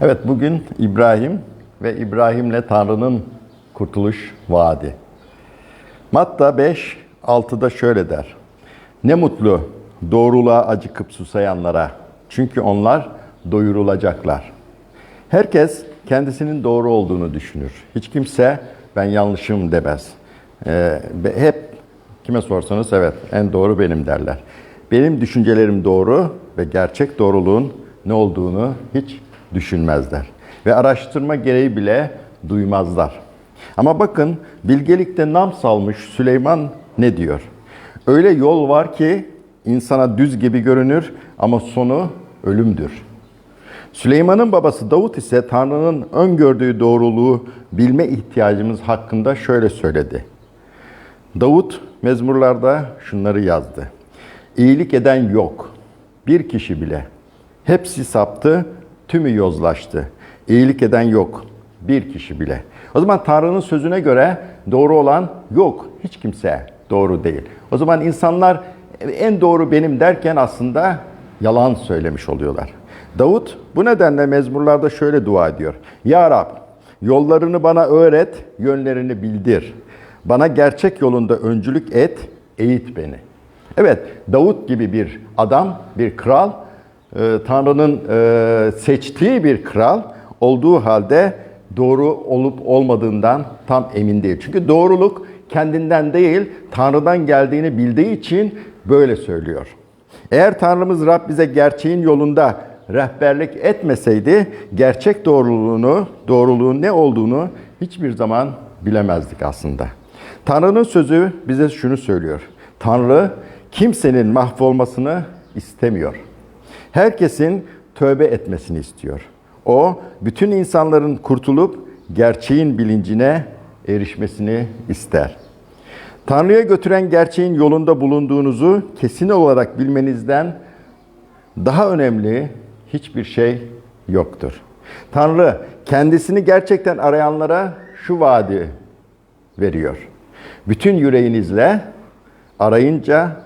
Evet bugün İbrahim ve İbrahim'le Tanrı'nın kurtuluş vaadi. Matta 5, 6'da şöyle der. Ne mutlu doğruluğa acıkıp susayanlara. Çünkü onlar doyurulacaklar. Herkes kendisinin doğru olduğunu düşünür. Hiç kimse ben yanlışım demez. Ee, hep kime sorsanız evet en doğru benim derler. Benim düşüncelerim doğru ve gerçek doğruluğun ne olduğunu hiç düşünmezler. Ve araştırma gereği bile duymazlar. Ama bakın bilgelikte nam salmış Süleyman ne diyor? Öyle yol var ki insana düz gibi görünür ama sonu ölümdür. Süleyman'ın babası Davut ise Tanrı'nın öngördüğü doğruluğu bilme ihtiyacımız hakkında şöyle söyledi. Davut mezmurlarda şunları yazdı. İyilik eden yok, bir kişi bile. Hepsi saptı, tümü yozlaştı. İyilik eden yok, bir kişi bile. O zaman Tanrı'nın sözüne göre doğru olan yok, hiç kimse doğru değil. O zaman insanlar en doğru benim derken aslında yalan söylemiş oluyorlar. Davut bu nedenle mezmurlarda şöyle dua ediyor. Ya Rab yollarını bana öğret, yönlerini bildir. Bana gerçek yolunda öncülük et, eğit beni. Evet Davut gibi bir adam, bir kral, e, Tanrı'nın e, seçtiği bir kral olduğu halde doğru olup olmadığından tam emin değil. Çünkü doğruluk kendinden değil, Tanrı'dan geldiğini bildiği için böyle söylüyor. Eğer Tanrımız Rab bize gerçeğin yolunda rehberlik etmeseydi gerçek doğruluğunu, doğruluğun ne olduğunu hiçbir zaman bilemezdik aslında. Tanrı'nın sözü bize şunu söylüyor. Tanrı kimsenin mahvolmasını istemiyor. Herkesin tövbe etmesini istiyor. O bütün insanların kurtulup gerçeğin bilincine erişmesini ister. Tanrı'ya götüren gerçeğin yolunda bulunduğunuzu kesin olarak bilmenizden daha önemli hiçbir şey yoktur. Tanrı kendisini gerçekten arayanlara şu vaadi veriyor. Bütün yüreğinizle arayınca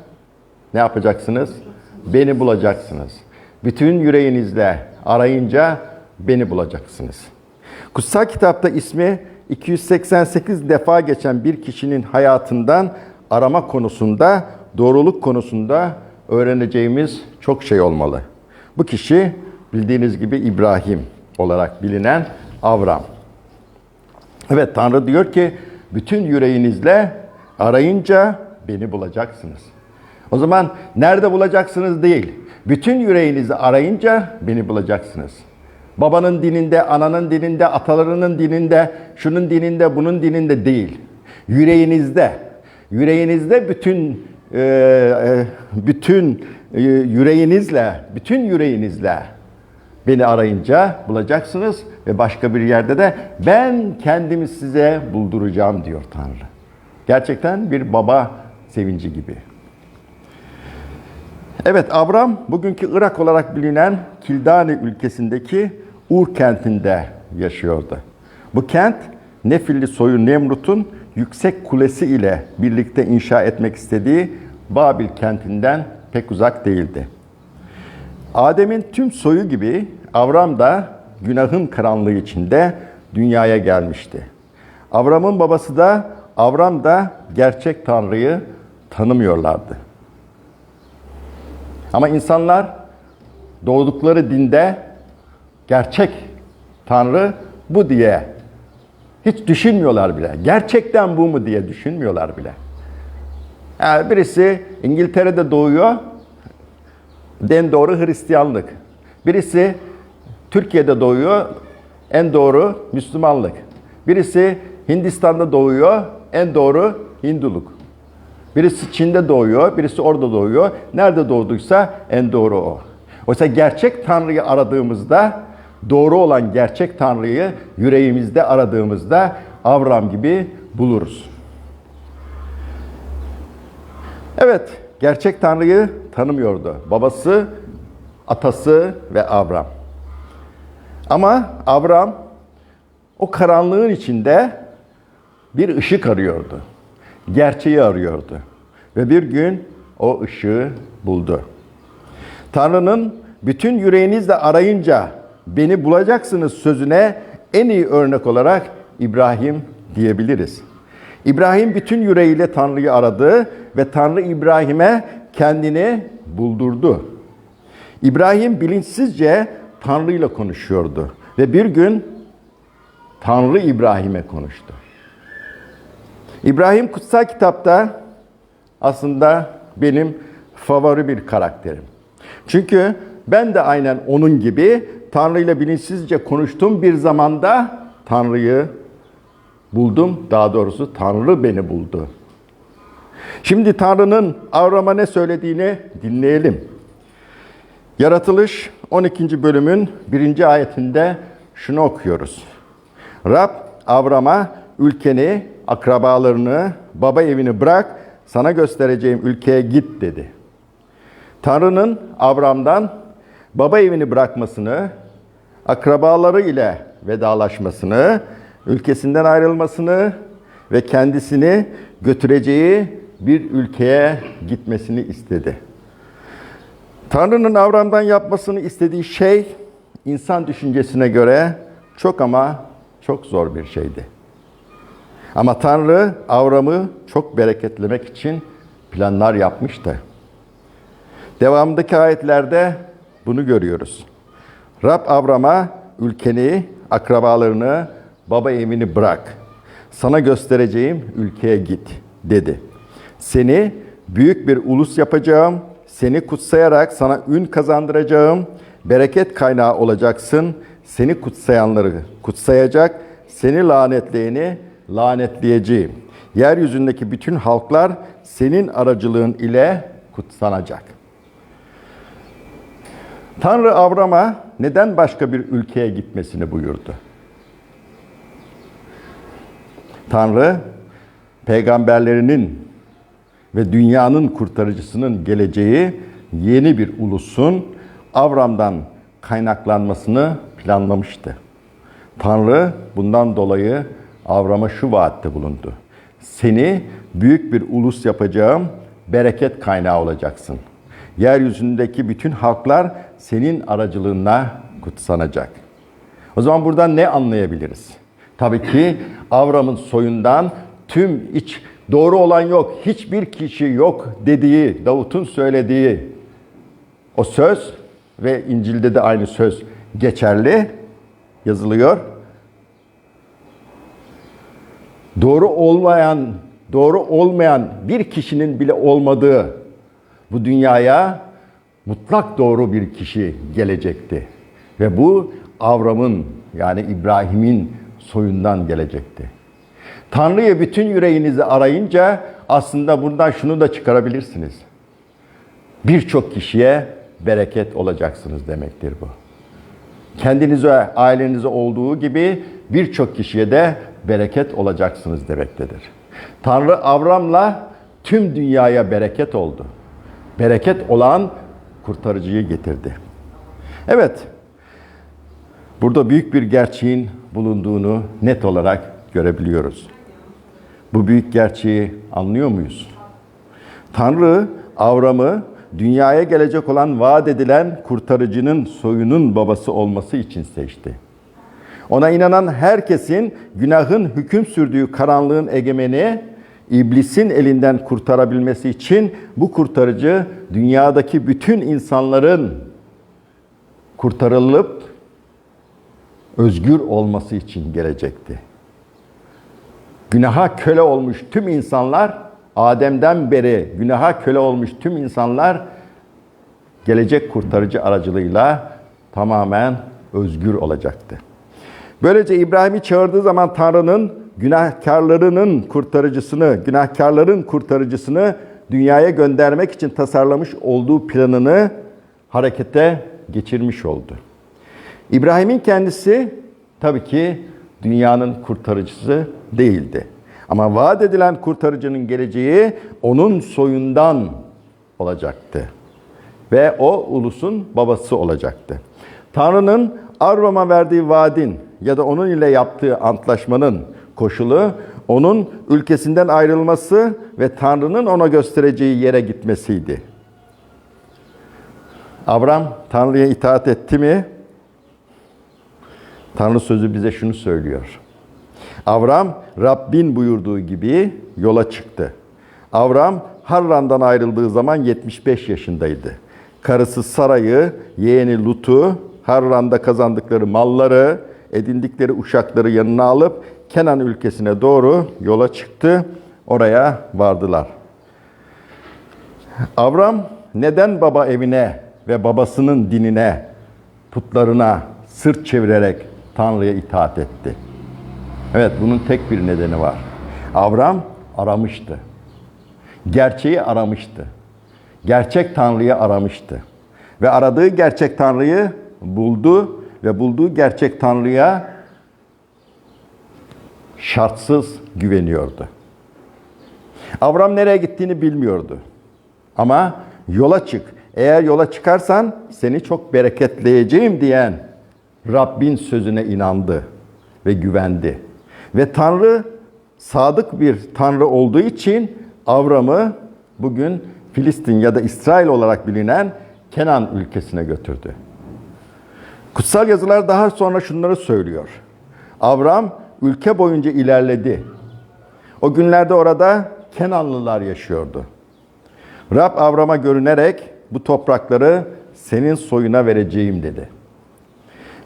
ne yapacaksınız? Beni bulacaksınız. Bütün yüreğinizle arayınca beni bulacaksınız. Kutsal kitapta ismi 288 defa geçen bir kişinin hayatından arama konusunda, doğruluk konusunda öğreneceğimiz çok şey olmalı. Bu kişi bildiğiniz gibi İbrahim olarak bilinen Avram. Evet Tanrı diyor ki bütün yüreğinizle arayınca beni bulacaksınız. O zaman nerede bulacaksınız değil. Bütün yüreğinizi arayınca beni bulacaksınız. Babanın dininde, ananın dininde, atalarının dininde, şunun dininde, bunun dininde değil. Yüreğinizde, yüreğinizde bütün e, e, bütün e, yüreğinizle, bütün yüreğinizle beni arayınca bulacaksınız ve başka bir yerde de ben kendimi size bulduracağım diyor Tanrı. Gerçekten bir baba sevinci gibi. Evet Abram bugünkü Irak olarak bilinen Kildani ülkesindeki Ur kentinde yaşıyordu. Bu kent Nefilli soyu Nemrut'un yüksek kulesi ile birlikte inşa etmek istediği Babil kentinden pek uzak değildi. Adem'in tüm soyu gibi Avram da günahın karanlığı içinde dünyaya gelmişti. Avram'ın babası da Avram da gerçek Tanrı'yı tanımıyorlardı. Ama insanlar doğdukları dinde gerçek Tanrı bu diye hiç düşünmüyorlar bile. Gerçekten bu mu diye düşünmüyorlar bile. Yani birisi İngiltere'de doğuyor, den doğru Hristiyanlık. Birisi Türkiye'de doğuyor, en doğru Müslümanlık. Birisi Hindistan'da doğuyor, en doğru Hinduluk. Birisi Çin'de doğuyor, birisi orada doğuyor. Nerede doğduysa en doğru o. Oysa gerçek Tanrı'yı aradığımızda, doğru olan gerçek Tanrı'yı yüreğimizde aradığımızda Avram gibi buluruz. Evet, gerçek Tanrı'yı tanımıyordu. Babası, atası ve Avram. Ama Avram o karanlığın içinde bir ışık arıyordu. Gerçeği arıyordu. Ve bir gün o ışığı buldu. Tanrı'nın bütün yüreğinizle arayınca beni bulacaksınız sözüne en iyi örnek olarak İbrahim diyebiliriz. İbrahim bütün yüreğiyle Tanrı'yı aradı ve Tanrı İbrahim'e kendini buldurdu. İbrahim bilinçsizce Tanrı ile konuşuyordu ve bir gün Tanrı İbrahim'e konuştu. İbrahim kutsal kitapta aslında benim favori bir karakterim. Çünkü ben de aynen onun gibi Tanrı ile bilinçsizce konuştuğum bir zamanda Tanrı'yı buldum. Daha doğrusu Tanrı beni buldu. Şimdi Tanrı'nın Avram'a ne söylediğini dinleyelim. Yaratılış 12. bölümün 1. ayetinde şunu okuyoruz. Rab Avram'a ülkeni, akrabalarını, baba evini bırak, sana göstereceğim ülkeye git dedi. Tanrı'nın Avram'dan baba evini bırakmasını, akrabaları ile vedalaşmasını, ülkesinden ayrılmasını ve kendisini götüreceği bir ülkeye gitmesini istedi. Tanrı'nın Avram'dan yapmasını istediği şey insan düşüncesine göre çok ama çok zor bir şeydi. Ama Tanrı Avram'ı çok bereketlemek için planlar yapmıştı. Devamındaki ayetlerde bunu görüyoruz. Rab Avram'a ülkeni, akrabalarını, baba evini bırak. Sana göstereceğim ülkeye git dedi. Seni büyük bir ulus yapacağım. Seni kutsayarak sana ün kazandıracağım. Bereket kaynağı olacaksın. Seni kutsayanları kutsayacak. Seni lanetleyeni lanetleyeceğim. Yeryüzündeki bütün halklar senin aracılığın ile kutsanacak. Tanrı Avram'a neden başka bir ülkeye gitmesini buyurdu? Tanrı peygamberlerinin ve dünyanın kurtarıcısının geleceği yeni bir ulusun Avram'dan kaynaklanmasını planlamıştı. Tanrı bundan dolayı Avram'a şu vaatte bulundu. Seni büyük bir ulus yapacağım, bereket kaynağı olacaksın. Yeryüzündeki bütün halklar senin aracılığına kutsanacak. O zaman buradan ne anlayabiliriz? Tabii ki Avram'ın soyundan tüm iç doğru olan yok, hiçbir kişi yok dediği, Davut'un söylediği o söz ve İncil'de de aynı söz geçerli yazılıyor. Doğru olmayan, doğru olmayan bir kişinin bile olmadığı bu dünyaya mutlak doğru bir kişi gelecekti. Ve bu Avram'ın yani İbrahim'in soyundan gelecekti. Tanrı'yı bütün yüreğinizi arayınca aslında bundan şunu da çıkarabilirsiniz. Birçok kişiye bereket olacaksınız demektir bu. Kendinize, ailenize olduğu gibi birçok kişiye de bereket olacaksınız demektedir. Tanrı Avram'la tüm dünyaya bereket oldu. Bereket olan kurtarıcıyı getirdi. Evet, burada büyük bir gerçeğin bulunduğunu net olarak görebiliyoruz. Bu büyük gerçeği anlıyor muyuz? Tanrı Avram'ı dünyaya gelecek olan vaat edilen kurtarıcının soyunun babası olması için seçti. Ona inanan herkesin günahın hüküm sürdüğü karanlığın egemeni iblisin elinden kurtarabilmesi için bu kurtarıcı dünyadaki bütün insanların kurtarılıp özgür olması için gelecekti. Günaha köle olmuş tüm insanlar, Adem'den beri günaha köle olmuş tüm insanlar gelecek kurtarıcı aracılığıyla tamamen özgür olacaktı. Böylece İbrahim'i çağırdığı zaman Tanrı'nın günahkarlarının kurtarıcısını, günahkarların kurtarıcısını dünyaya göndermek için tasarlamış olduğu planını harekete geçirmiş oldu. İbrahim'in kendisi tabii ki dünyanın kurtarıcısı değildi. Ama vaat edilen kurtarıcının geleceği onun soyundan olacaktı. Ve o ulusun babası olacaktı. Tanrı'nın Avram'a verdiği vaadin ya da onun ile yaptığı antlaşmanın koşulu onun ülkesinden ayrılması ve Tanrı'nın ona göstereceği yere gitmesiydi. Avram Tanrı'ya itaat etti mi? Tanrı sözü bize şunu söylüyor. Avram Rabbin buyurduğu gibi yola çıktı. Avram Harran'dan ayrıldığı zaman 75 yaşındaydı. Karısı Saray'ı, yeğeni Lut'u, Harran'da kazandıkları malları, edindikleri uşakları yanına alıp Kenan ülkesine doğru yola çıktı. Oraya vardılar. Avram neden baba evine ve babasının dinine, putlarına sırt çevirerek Tanrı'ya itaat etti? Evet bunun tek bir nedeni var. Avram aramıştı. Gerçeği aramıştı. Gerçek Tanrı'yı aramıştı. Ve aradığı gerçek Tanrı'yı buldu ve bulduğu gerçek Tanrı'ya şartsız güveniyordu. Avram nereye gittiğini bilmiyordu. Ama yola çık. Eğer yola çıkarsan seni çok bereketleyeceğim diyen Rabbin sözüne inandı ve güvendi. Ve Tanrı sadık bir Tanrı olduğu için Avram'ı bugün Filistin ya da İsrail olarak bilinen Kenan ülkesine götürdü. Kutsal yazılar daha sonra şunları söylüyor. Avram ülke boyunca ilerledi. O günlerde orada Kenanlılar yaşıyordu. Rab Avram'a görünerek bu toprakları senin soyuna vereceğim dedi.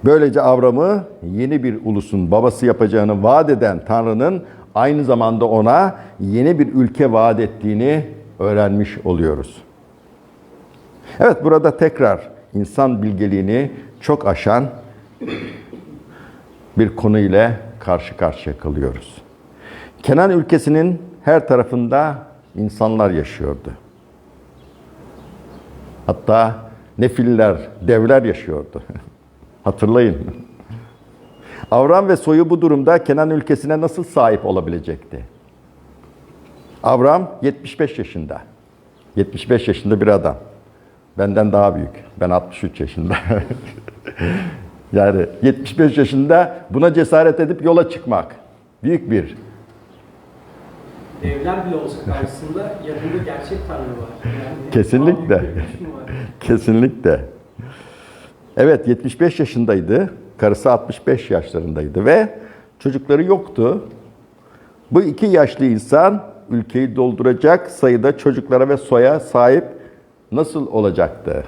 Böylece Avram'ı yeni bir ulusun babası yapacağını vaat eden Tanrı'nın aynı zamanda ona yeni bir ülke vaat ettiğini öğrenmiş oluyoruz. Evet burada tekrar insan bilgeliğini çok aşan bir konu ile karşı karşıya kalıyoruz. Kenan ülkesinin her tarafında insanlar yaşıyordu. Hatta nefiller, devler yaşıyordu. Hatırlayın. Avram ve soyu bu durumda Kenan ülkesine nasıl sahip olabilecekti? Avram 75 yaşında. 75 yaşında bir adam. Benden daha büyük. Ben 63 yaşında. yani 75 yaşında buna cesaret edip yola çıkmak. Büyük bir Devler bile olsa karşısında yanında gerçek Tanrı var. Yani Kesinlikle. var? Kesinlikle. Evet 75 yaşındaydı. Karısı 65 yaşlarındaydı ve çocukları yoktu. Bu iki yaşlı insan ülkeyi dolduracak sayıda çocuklara ve soya sahip nasıl olacaktı?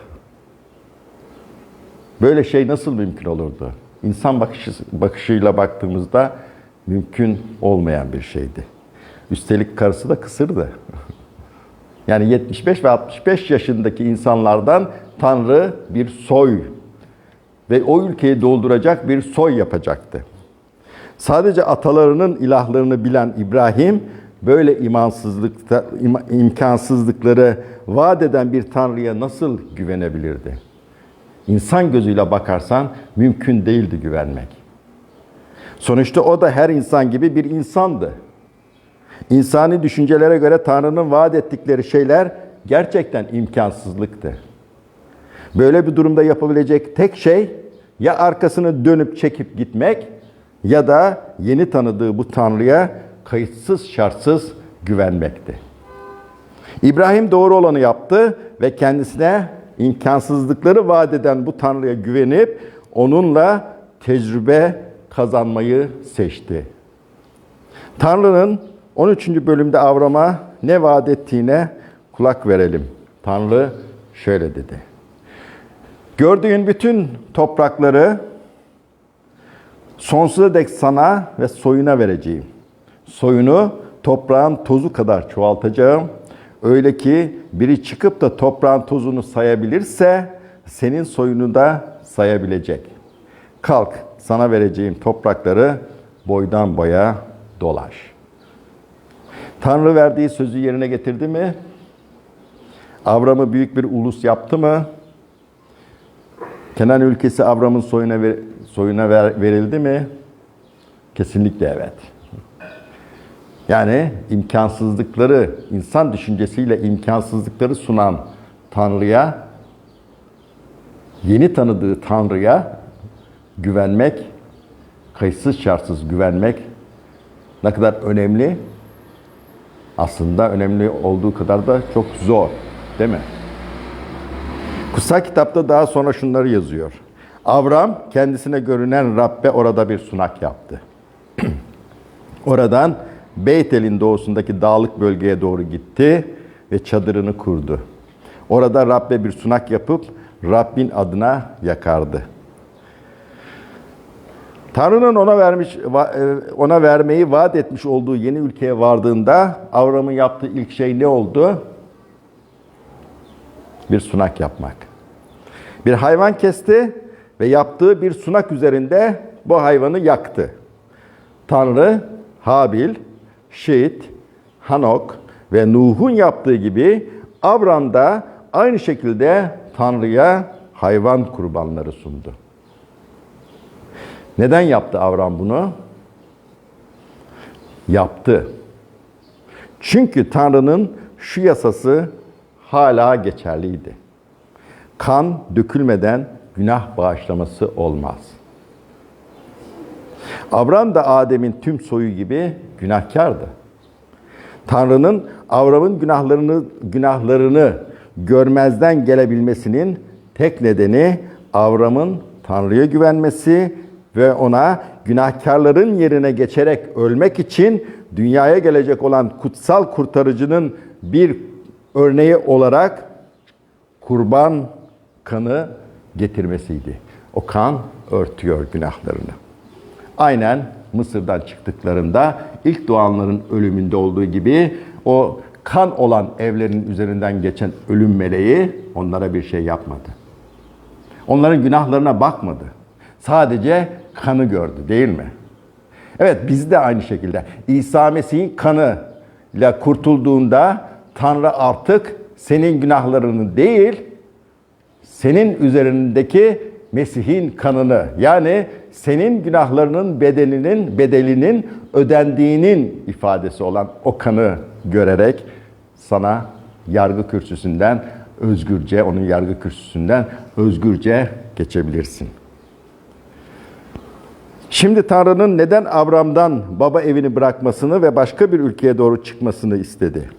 Böyle şey nasıl mümkün olurdu? İnsan bakışı, bakışıyla baktığımızda mümkün olmayan bir şeydi. Üstelik karısı da kısırdı. Yani 75 ve 65 yaşındaki insanlardan Tanrı bir soy ve o ülkeyi dolduracak bir soy yapacaktı. Sadece atalarının ilahlarını bilen İbrahim böyle imansızlıkta im- imkansızlıkları vaat eden bir Tanrı'ya nasıl güvenebilirdi? İnsan gözüyle bakarsan mümkün değildi güvenmek. Sonuçta o da her insan gibi bir insandı. İnsani düşüncelere göre Tanrı'nın vaat ettikleri şeyler gerçekten imkansızlıktı. Böyle bir durumda yapabilecek tek şey ya arkasını dönüp çekip gitmek ya da yeni tanıdığı bu Tanrı'ya kayıtsız şartsız güvenmekti. İbrahim doğru olanı yaptı ve kendisine imkansızlıkları vaat eden bu Tanrı'ya güvenip onunla tecrübe kazanmayı seçti. Tanrı'nın 13. bölümde Avram'a ne vaat ettiğine kulak verelim. Tanrı şöyle dedi. Gördüğün bütün toprakları sonsuza dek sana ve soyuna vereceğim. Soyunu toprağın tozu kadar çoğaltacağım. Öyle ki biri çıkıp da toprağın tozunu sayabilirse senin soyunu da sayabilecek. Kalk sana vereceğim toprakları boydan boya dolaş. Tanrı verdiği sözü yerine getirdi mi? Avram'ı büyük bir ulus yaptı mı? Kenan ülkesi Avram'ın soyuna ver- soyuna ver- verildi mi? Kesinlikle evet. Yani imkansızlıkları, insan düşüncesiyle imkansızlıkları sunan Tanrı'ya, yeni tanıdığı Tanrı'ya güvenmek, kayıtsız şartsız güvenmek ne kadar önemli? Aslında önemli olduğu kadar da çok zor, değil mi? Kutsal kitapta daha sonra şunları yazıyor. Avram kendisine görünen Rabbe orada bir sunak yaptı. Oradan Beytel'in doğusundaki dağlık bölgeye doğru gitti ve çadırını kurdu. Orada Rabbe bir sunak yapıp Rabbin adına yakardı. Tanrı'nın ona vermiş e, ona vermeyi vaat etmiş olduğu yeni ülkeye vardığında Avram'ın yaptığı ilk şey ne oldu? Bir sunak yapmak. Bir hayvan kesti ve yaptığı bir sunak üzerinde bu hayvanı yaktı. Tanrı Habil, Şit, Hanok ve Nuh'un yaptığı gibi Avram da aynı şekilde Tanrı'ya hayvan kurbanları sundu. Neden yaptı Avram bunu? Yaptı. Çünkü Tanrı'nın şu yasası hala geçerliydi. Kan dökülmeden günah bağışlaması olmaz. Avram da Adem'in tüm soyu gibi günahkardı. Tanrı'nın Avram'ın günahlarını günahlarını görmezden gelebilmesinin tek nedeni Avram'ın Tanrı'ya güvenmesi ve ona günahkarların yerine geçerek ölmek için dünyaya gelecek olan kutsal kurtarıcının bir örneği olarak kurban kanı getirmesiydi. O kan örtüyor günahlarını. Aynen Mısır'dan çıktıklarında ilk doğanların ölümünde olduğu gibi o kan olan evlerin üzerinden geçen ölüm meleği onlara bir şey yapmadı. Onların günahlarına bakmadı. Sadece kanı gördü değil mi? Evet biz de aynı şekilde İsa Mesih'in kanı ile kurtulduğunda Tanrı artık senin günahlarını değil, senin üzerindeki Mesih'in kanını yani senin günahlarının bedelinin bedelinin ödendiğinin ifadesi olan o kanı görerek sana yargı kürsüsünden özgürce onun yargı kürsüsünden özgürce geçebilirsin. Şimdi Tanrı'nın neden Avram'dan baba evini bırakmasını ve başka bir ülkeye doğru çıkmasını istedi?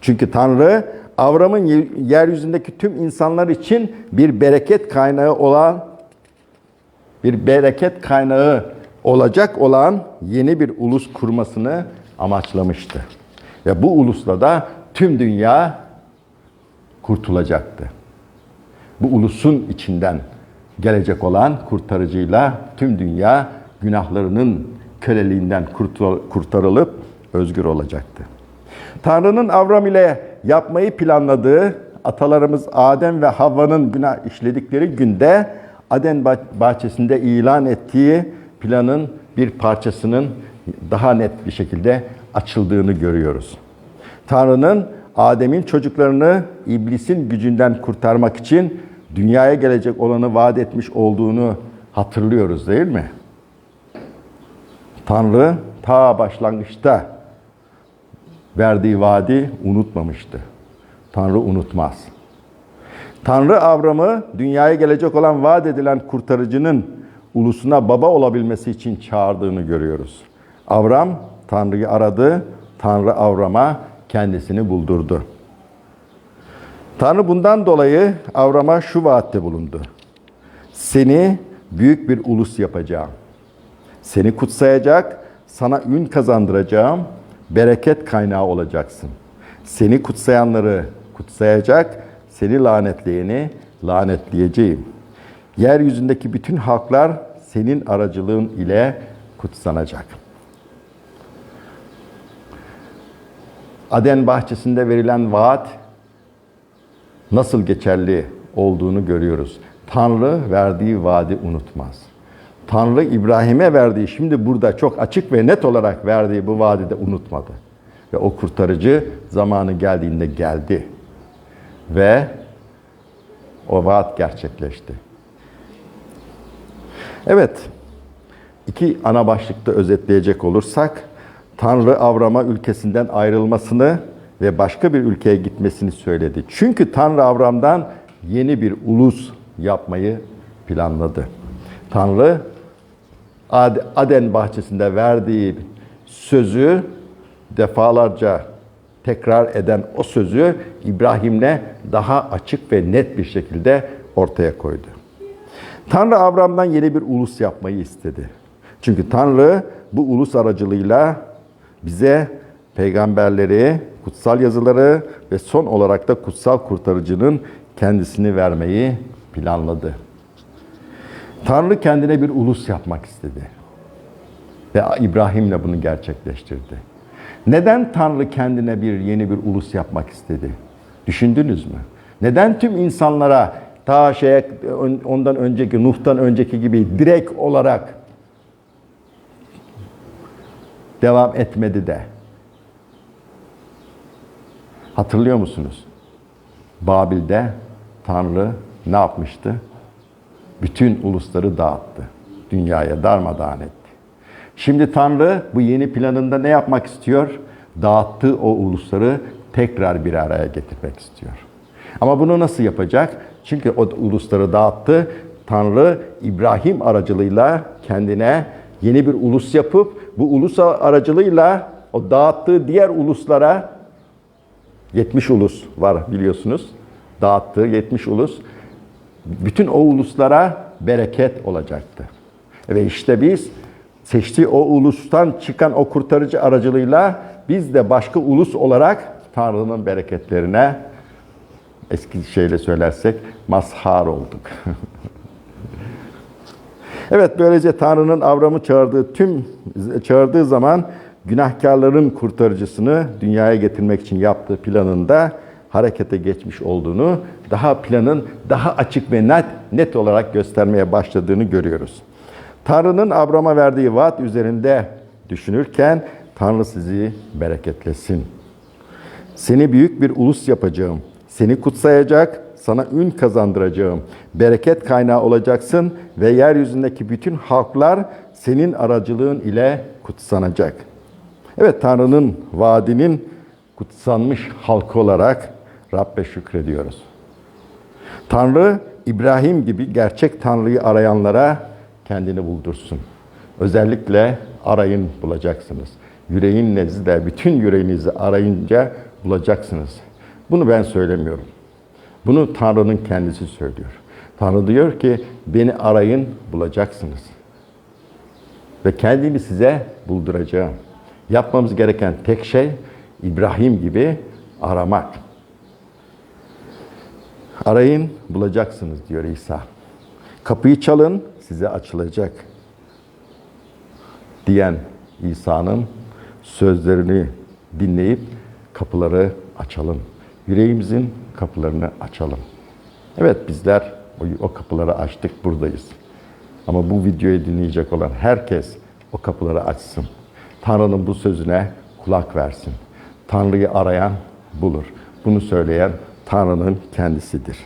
Çünkü Tanrı Avram'ın yeryüzündeki tüm insanlar için bir bereket kaynağı olan bir bereket kaynağı olacak olan yeni bir ulus kurmasını amaçlamıştı. Ve bu ulusla da tüm dünya kurtulacaktı. Bu ulusun içinden gelecek olan kurtarıcıyla tüm dünya günahlarının köleliğinden kurtarılıp özgür olacaktı. Tanrı'nın Avram ile yapmayı planladığı atalarımız Adem ve Havva'nın günah işledikleri günde Aden bahçesinde ilan ettiği planın bir parçasının daha net bir şekilde açıldığını görüyoruz. Tanrı'nın Adem'in çocuklarını iblisin gücünden kurtarmak için dünyaya gelecek olanı vaat etmiş olduğunu hatırlıyoruz değil mi? Tanrı ta başlangıçta verdiği vaadi unutmamıştı. Tanrı unutmaz. Tanrı Avram'ı dünyaya gelecek olan vaat edilen kurtarıcının ulusuna baba olabilmesi için çağırdığını görüyoruz. Avram Tanrı'yı aradı, Tanrı Avram'a kendisini buldurdu. Tanrı bundan dolayı Avram'a şu vaatte bulundu. Seni büyük bir ulus yapacağım. Seni kutsayacak, sana ün kazandıracağım, bereket kaynağı olacaksın. Seni kutsayanları kutsayacak, seni lanetleyeni lanetleyeceğim. Yeryüzündeki bütün halklar senin aracılığın ile kutsanacak. Aden bahçesinde verilen vaat nasıl geçerli olduğunu görüyoruz. Tanrı verdiği vaadi unutmaz. Tanrı İbrahim'e verdiği, şimdi burada çok açık ve net olarak verdiği bu vaadi de unutmadı. Ve o kurtarıcı zamanı geldiğinde geldi. Ve o vaat gerçekleşti. Evet, iki ana başlıkta özetleyecek olursak, Tanrı Avram'a ülkesinden ayrılmasını ve başka bir ülkeye gitmesini söyledi. Çünkü Tanrı Avram'dan yeni bir ulus yapmayı planladı. Tanrı Aden bahçesinde verdiği sözü defalarca tekrar eden o sözü İbrahim'le daha açık ve net bir şekilde ortaya koydu. Tanrı Abraham'dan yeni bir ulus yapmayı istedi. Çünkü Tanrı bu ulus aracılığıyla bize peygamberleri, kutsal yazıları ve son olarak da kutsal kurtarıcının kendisini vermeyi planladı. Tanrı kendine bir ulus yapmak istedi. Ve İbrahim'le bunu gerçekleştirdi. Neden Tanrı kendine bir yeni bir ulus yapmak istedi? Düşündünüz mü? Neden tüm insanlara ta şeye ondan önceki Nuh'tan önceki gibi direkt olarak devam etmedi de? Hatırlıyor musunuz? Babil'de Tanrı ne yapmıştı? Bütün ulusları dağıttı. Dünyaya darmadağın etti. Şimdi Tanrı bu yeni planında ne yapmak istiyor? Dağıttığı o ulusları tekrar bir araya getirmek istiyor. Ama bunu nasıl yapacak? Çünkü o ulusları dağıttı. Tanrı İbrahim aracılığıyla kendine yeni bir ulus yapıp bu ulus aracılığıyla o dağıttığı diğer uluslara 70 ulus var biliyorsunuz. Dağıttığı 70 ulus bütün o uluslara bereket olacaktı. Ve işte biz seçtiği o ulustan çıkan o kurtarıcı aracılığıyla biz de başka ulus olarak Tanrı'nın bereketlerine eski şeyle söylersek mazhar olduk. evet böylece Tanrı'nın Avram'ı çağırdığı tüm çağırdığı zaman günahkarların kurtarıcısını dünyaya getirmek için yaptığı planında harekete geçmiş olduğunu, daha planın daha açık ve net, net olarak göstermeye başladığını görüyoruz. Tanrı'nın Abram'a verdiği vaat üzerinde düşünürken Tanrı sizi bereketlesin. Seni büyük bir ulus yapacağım. Seni kutsayacak, sana ün kazandıracağım. Bereket kaynağı olacaksın ve yeryüzündeki bütün halklar senin aracılığın ile kutsanacak. Evet Tanrı'nın vaadinin kutsanmış halkı olarak Rabbe şükrediyoruz. Tanrı İbrahim gibi gerçek Tanrı'yı arayanlara kendini buldursun. Özellikle arayın bulacaksınız. Yüreğin nezdinde bütün yüreğinizi arayınca bulacaksınız. Bunu ben söylemiyorum. Bunu Tanrı'nın kendisi söylüyor. Tanrı diyor ki beni arayın bulacaksınız. Ve kendimi size bulduracağım. Yapmamız gereken tek şey İbrahim gibi aramak. Arayın bulacaksınız diyor İsa. Kapıyı çalın size açılacak. Diyen İsa'nın sözlerini dinleyip kapıları açalım. Yüreğimizin kapılarını açalım. Evet bizler o kapıları açtık buradayız. Ama bu videoyu dinleyecek olan herkes o kapıları açsın. Tanrı'nın bu sözüne kulak versin. Tanrı'yı arayan bulur. Bunu söyleyen Tanrı'nın kendisidir.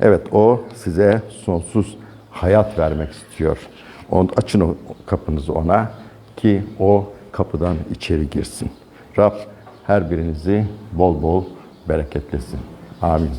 Evet o size sonsuz hayat vermek istiyor. On, açın o kapınızı ona ki o kapıdan içeri girsin. Rab her birinizi bol bol bereketlesin. Amin.